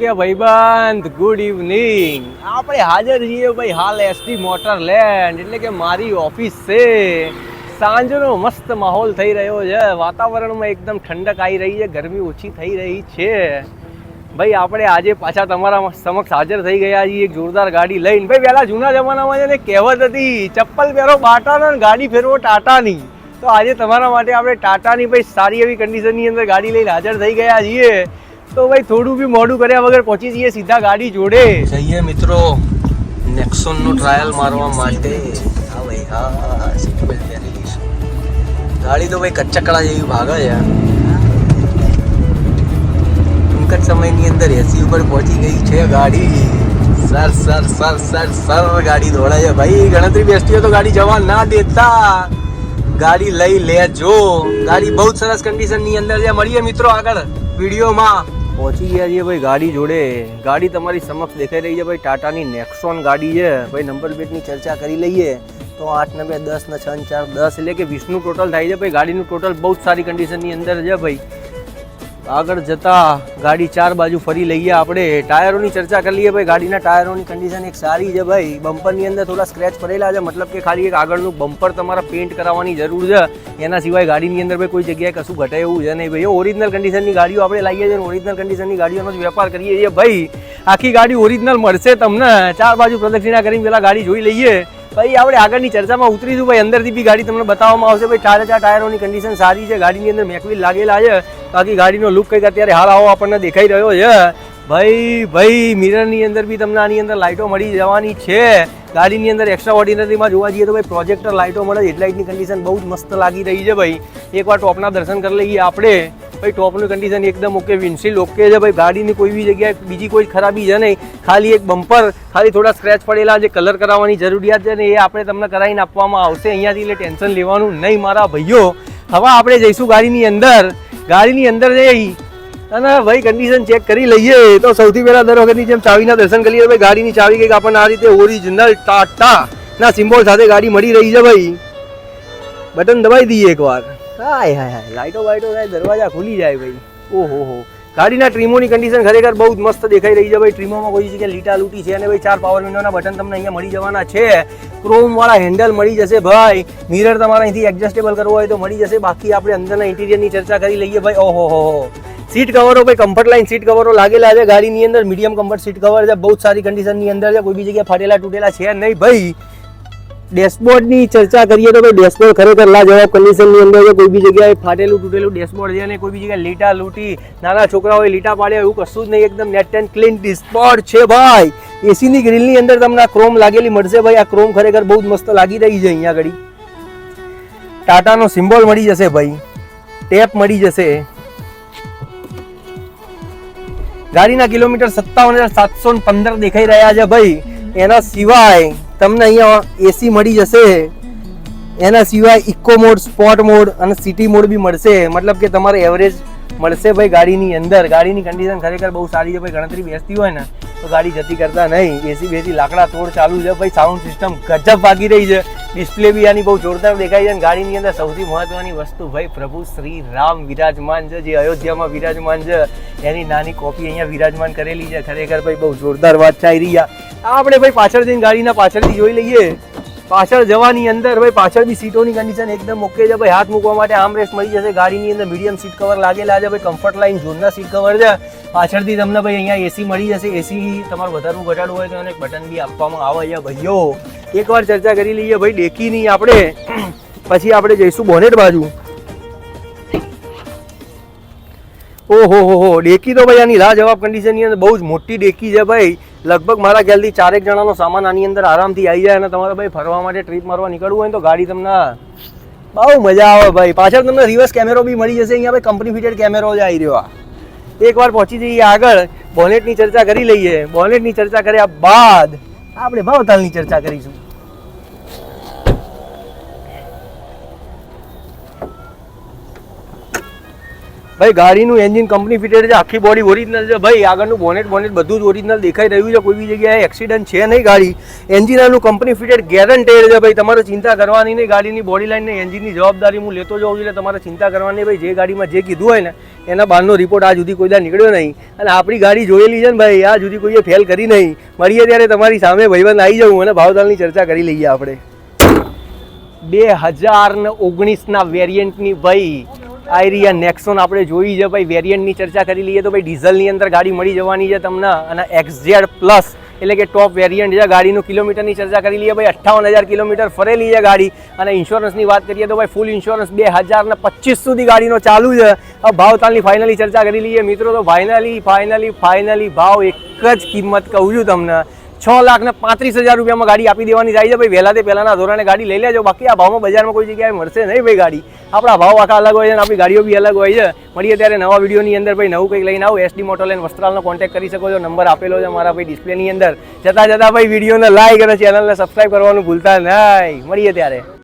કે ભાઈબંધ good evening આપણે હાજર છીએ ભાઈ હાલ એસટી મોટર લેન્ડ એટલે કે મારી ઓફિસ છે. સાંજનો મસ્ત માહોલ થઈ રહ્યો છે. વાતાવરણમાં એકદમ ઠંડક આવી રહી છે. ગરમી ઓછી થઈ રહી છે. ભાઈ, આપણે આજે પાછા તમારા સમક્ષ હાજર થઈ ગયા છીએ. એક જોરદાર ગાડી લઈને. ભાઈ, પહેલાં જૂના જમાનામાં છે ને કહેવત હતી, ચપ્પલ પહેરો બાટાનો અને ગાડી ફેરવો ટાટાની. તો આજે તમારા માટે આપણે ટાટાની, ભાઈ, સારી એવી કન્ડિશનની અંદર ગાડી લઈને હાજર થઈ ગયા છીએ. તો ભાઈ થોડું બી મોડું કર્યા વગર પહોંચી જઈએ સીધા ગાડી જોડે. જઈએ મિત્રો. નેક્સોન નો ટ્રાયલ મારવા માટે. હા ભાઈ, હા સીટ બેલ્ટ પહેરી લઈશું. ગાડી તો ભાઈ કચ્ચકડા જેવી ભાગે છે. ટૂંક જ સમયની અંદર એસી ઉપર પહોંચી ગઈ છે ગાડી. Sir sir sir sir sir, ગાડી દોડાય છે ભાઈ. ગણતરી બેસતી હોય તો ગાડી જવા ના દેતા. ગાડી લઈ લેજો. ગાડી બહુ સરસ કન્ડિશનની અંદર છે. મળીએ મિત્રો આગળ વિડીયોમાં. પહોંચી ગયા છીએ ભાઈ ગાડી જોડે. ગાડી તમારી સમક્ષ દેખાઈ રહી છે ભાઈ. ટાટાની નેક્સોન ગાડી છે. ભાઈ નંબર પ્લેટની ચર્ચા કરી લઈએ. તો આઠ ને બે દસ ને છ ચાર દસ એટલે કે વીસનું ટોટલ થાય છે ભાઈ. ગાડીનું ટોટલ બહુ જ સારી કન્ડિશનની અંદર છે ભાઈ. આગળ જતા ગાડી ચાર બાજુ ફરી લઈએ આપણે. ટાયરોની ચર્ચા કરી લઈએ ભાઈ. ગાડીના ટાયરોની કન્ડિશન એક સારી છે ભાઈ. બમ્પરની અંદર થોડા સ્ક્રેચ પડેલા છે. મતલબ કે ખાલી એક આગળનું બમ્પર તમારે પેન્ટ કરાવવાની જરૂર છે. એના સિવાય ગાડીની અંદર ભાઈ કોઈ જગ્યાએ કશું ઘટે એવું છે નહીં ભાઈ. ઓરિજિનલ કન્ડિશનની ગાડીઓ આપણે લાવીએ છીએ ઓરિજિનલ કન્ડિશનની ગાડીઓનો જ વેપાર કરીએ છીએ. ભાઈ, આખી ગાડી ઓરિજિનલ મળશે તમને. ચાર બાજુ પ્રદક્ષિણા કરીને પેલા ગાડી જોઈ લઈએ. ભાઈ, આપણે આગળની ચર્ચામાં ઉતરીશું. ભાઈ, અંદરથી બી ગાડી તમને બતાવવામાં આવશે. ભાઈ ચારે ચાર ટાયરોની કન્ડિશન સારી છે. ગાડીની અંદર મેકવીલ લાગેલા છે. બાકી ગાડીનો લુક કંઈક અત્યારે હાલ આવો આપણને દેખાઈ રહ્યો છે. ભાઈ ભાઈ મિરરની અંદર બી તમને આની અંદર લાઇટો મળી જવાની છે. ગાડીની અંદર એક્સ્ટ્રા ઓર્ડિનરીમાં જોવા જઈએ તો ભાઈ પ્રોજેક્ટર લાઇટો મળે હેડલાઇટની કન્ડિશન બહુ જ મસ્ત લાગી રહી છે ભાઈ. એકવાર ટોપના દર્શન કરી લઈએ આપણે. ભાઈ, ટોપનું કન્ડિશન એકદમ ઓકે વિન્ડશીલ્ડ ઓકે છે ભાઈ. ગાડીની કોઈ બી જગ્યાએ બીજી કોઈ ખરાબી છે નહીં. ખાલી એક બમ્પર ખાલી થોડા સ્ક્રેચ પડેલા જે કલર કરાવવાની જરૂરિયાત છે ને એ આપણે તમને કરાવીને આપવામાં આવશે. અહીંયાથી એટલે ટેન્શન લેવાનું નહીં, મારા ભાઈઓ. હવે આપણે જઈશું ગાડીની અંદર. ગાડીની અંદર જઈ અને ભાઈ કન્ડિશન ચેક કરી લઈએ. તો સૌથી પહેલા દર વખતની જેમ ચાવીના દર્શન કરીએ. ભાઈ ગાડીની ચાવી કંઈક આપણને આ રીતે ઓરિજિનલ ટાટા ના સિમ્બોલ સાથે ગાડી મળી રહી છે ભાઈ. બટન દબાઈ દઈએ એકવાર. હાય હાય હાય. લાઇટો બાઇટો થાય દરવાજા ખુલી જાય ભાઈ. ઓહો હો. ગાડીના ટ્રીમોની કન્ડિશન ખરેખર બહુ જ મસ્ત દેખાઈ રહી છે ભાઈ. ટ્રીમોમાં કોઈ જગ્યાએ લીટા લૂટી છે અને ભાઈ ચાર પાવર વિન્ડોના બટન તમને અહીંયા મળી જવાના છે. ક્રોમવાળા હેન્ડલ મળી જશે ભાઈ. મિરર તમારે અહીંથી એડજસ્ટેબલ કરવો હોય તો મળી જશે. બાકી આપણે અંદરના ઇન્ટિરિયરની ચર્ચા કરી લઈએ ભાઈ. ઓહો, હો સીટ કવરો ભાઈ કમ્ફર્ટ લાઈન સીટ કવરો લાગેલા છે. ગાડીની અંદર મીડિયમ કમ્ફર્ટ સીટ કવર છે. બહુ જ સારી કન્ડિશનની અંદર છે. કોઈ બી જગ્યાએ ફાટેલા તૂટેલા છે નહીં ભાઈ. ડેશબોર્ડની ચર્ચા કરીએ તો ભાઈ ડેશબોર્ડ ખરેખર લાજવાબ કન્ડિશનની અંદર કોઈ બી જગ્યાએ ફાટેલું, તૂટેલું ડેશબોર્ડ છે અને કોઈ બી જગ્યાએ લીટા લૂટી, નાના છોકરાઓએ લીટા પાડ્યા એવું કશું જ નહીં, એકદમ નેટ એન્ડ ક્લીન ડિસ્પોર્ડ છે ભાઈ. એસીની ગ્રીલની અંદર તમને આ ક્રોમ લાગેલી મળશે ભાઈ. આ ક્રોમ ખરેખર બહુ જ મસ્ત લાગી રહી છે અહીંયા આગળ. ટાટાનો સિમ્બોલ મળી જશે ભાઈ. ટેપ મળી જશે. ગાડીના કિલોમીટર સત્તાવન હજાર સાતસો પંદર દેખાઈ રહ્યા છે ભાઈ. એના સિવાય તમને અહીંયા એસી મળી જશે. એના સિવાય ઇકો મોડ સ્પોર્ટ મોડ અને સિટી મોડ બી મળશે. મતલબ કે તમારે એવરેજ મળશે ભાઈ ગાડીની અંદર. ગાડીની કન્ડિશન ખરેખર બહુ સારી છે. ભાઈ ગણતરી બેસતી હોય ને, તો ગાડી જતી કરતા નહીં. એસી બેસી લાકડા તોડ ચાલુ છે. ભાઈ સાઉન્ડ સિસ્ટમ ગજબ ભાગી રહી છે. ડિસ્પ્લે બી આની બહુ જોરદાર દેખાય છે અને ગાડીની અંદર સૌથી મહત્વની વસ્તુ ભાઈ પ્રભુ શ્રી રામ વિરાજમાન છે. જે અયોધ્યામાં વિરાજમાન છે. એની નાની કોપી અહીંયા વિરાજમાન કરેલી છે. ખરેખર ભાઈ બહુ જોરદાર વાત ચાલી રહી છે. આપણે ભાઈ પાછળ જઈને ગાડીના પાછળથી જોઈ લઈએ. પાછળ જવાની અંદર ભાઈ પાછળ બી સીટોની કન્ડિશન એકદમ ઓકે છે. ભાઈ હાથ મૂકવા માટે આમ રેસ્ટ મળી જશે. ગાડીની અંદર મીડિયમ સીટ કવર લાગેલા છે. ભાઈ કમ્ફર્ટ લાઈન ઝોનના સીટ કવર છે. પાછળથી તમને ભાઈ અહીંયા એસી મળી જશે. એસી તમારું વધારવું ઘટાડવું હોય તો એને બટન બી આપવામાં આવે છે ભાઈઓ. એકવાર ચર્ચા કરી લઈએ ભાઈ ડેકીની આપણે. પછી આપણે જઈશું બોનેટ બાજુ. ઓહો, હો હો. ડેકી તો ભાઈ આની લાજવાબ કન્ડિશનની અંદર બહુ જ મોટી ડેકી છે ભાઈ. લગભગ મારા ખ્યાલથી ચારેક જણાનો સામાન આની અંદર આરામથી આવી જાય અને તમારે ભાઈ ફરવા માટે ટ્રીપ મારવા નીકળવું હોય તો ગાડી તમને બહુ મજા આવે ભાઈ. પાછળ તમને રિવર્સ કેમેરો બી મળી જશે. અહીંયા ભાઈ કંપની ફિટેડ કેમેરો જ આવી રહ્યો આ. એકવાર પહોંચી જઈએ આગળ. બોનેટની ચર્ચા કરી લઈએ. બોનેટની ચર્ચા કર્યા બાદ આપણે ભાવતાલની ચર્ચા કરીશું. ભાઈ, ગાડીનું એન્જિન કંપની ફિટેડ છે, આખી બોડી ઓરિજિનલ છે. ભાઈ, આગળનું બોનેટ બોનેટ બધું જ ઓરિજિનલ દેખાઈ રહ્યું છે. કોઈ બી જગ્યાએ એક્સિડન્ટ છે નહીં ગાડી. એન્જિન આનું કંપની ફિટેડ ગેરંટેડ છે. ભાઈ, તમારે ચિંતા કરવાની નહીં. ગાડીની બોડી લાઈન ને એન્જિનની જવાબદારી હું લેતો જાઉં છું એટલે તમારે ચિંતા કરવાની ભાઈ, જે ગાડીમાં જે કીધું હોય ને, એના બહારનો રિપોર્ટ આ સુધી કોઈ નીકળ્યો નહીં. અને આપણી ગાડી જોયેલી છે ને ભાઈ, આ સુધી કોઈએ ફેલ કરી નહીં. મળીએ ત્યારે તમારી સામે ભાઈબંધ આવી જવું અને ભાવતાલની ચર્ચા કરી લઈએ આપણે. બે હજાર ઓગણીસના વેરિયન્ટની ભાઈ આઈરિયા નેક્સોન આપણે જોઈ છે ભાઈ વેરિયન્ટની ચર્ચા કરી લઈએ તો ભાઈ ડીઝલની અંદર ગાડી મળી જવાની છે તમને. અને એક્સઝેડ પ્લસ એટલે કે ટોપ વેરિયન્ટ છે. ગાડીનું કિલોમીટરની ચર્ચા કરી લઈએ ભાઈ, અઠ્ઠાવન હજાર કિલોમીટર ફરેલી છે ગાડી. અને ઇન્સ્યોરન્સની વાત કરીએ તો ભાઈ ફૂલ ઇન્સ્યોરન્સ બે હજાર ને પચીસ સુધી ગાડીનો ચાલુ છે. હવે ભાવતાલની ફાઇનલી ચર્ચા કરી લઈએ. મિત્રો, તો ફાઇનલી ફાઇનલી ફાઇનલી ભાવ એક જ કિંમત કહું છું તમને. છ લાખ ને પાંત્રીસ હજાર રૂપિયામાં ગાડી આપી દેવાની થાય છે. ભાઈ, વહેલા તે પહેલાના ધોરણે ગાડી લઈ લેજો. બાકી આ ભાવમાં બજારમાં કોઈ જગ્યાએ મળશે નહીં ભાઈ ગાડી. આપણા ભાવ આખા અલગ હોય છે અને આપણી ગાડીઓ બી અલગ હોય છે. મળીએ ત્યારે નવા વિડીયોની અંદર. ભાઈ, નવું કંઈક લઈને આવો. એસડી મોટો લઈને વસ્ત્રાલનો કોન્ટેક્ટ કરી શકો છો. નંબર આપેલો છે મારા ભાઈ ડિસ્પ્લેની અંદર. જતા જતા ભાઈ વિડીયોને લાઈક અને ચેનલને સબસ્ક્રાઈબ કરવાનું ભૂલતા નહીં. મળીએ ત્યારે.